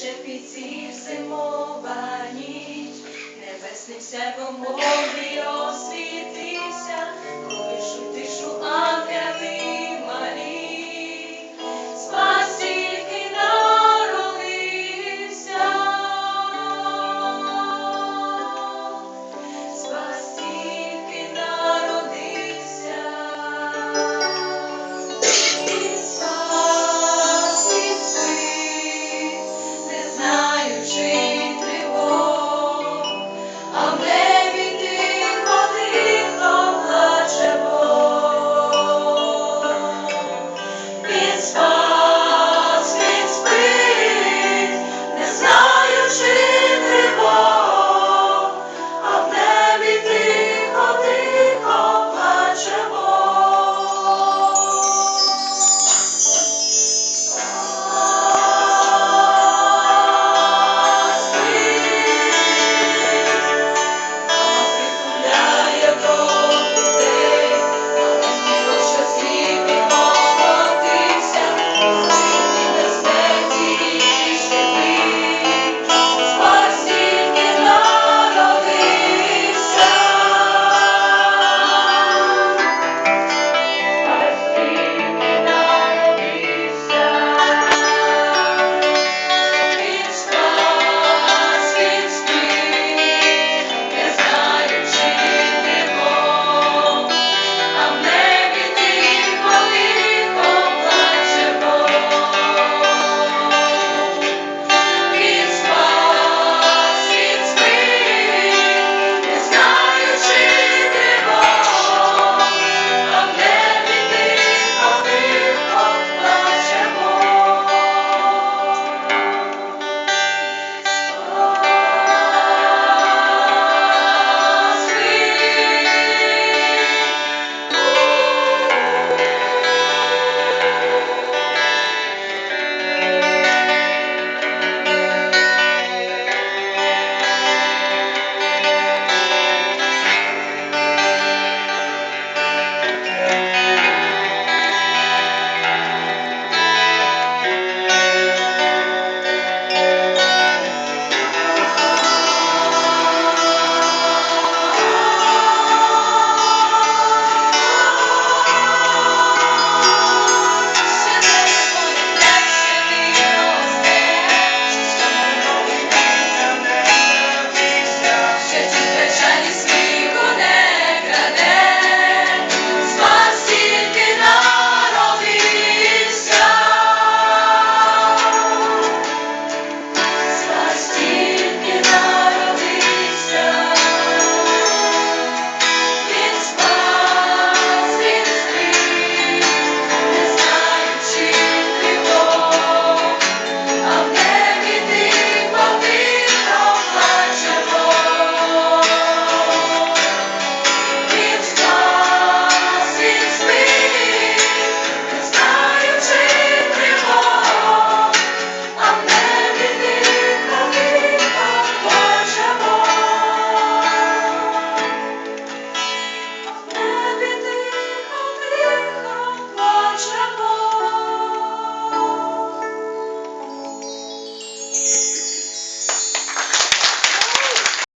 шепіці зимова ніч, небесним сяйвом мові освіт.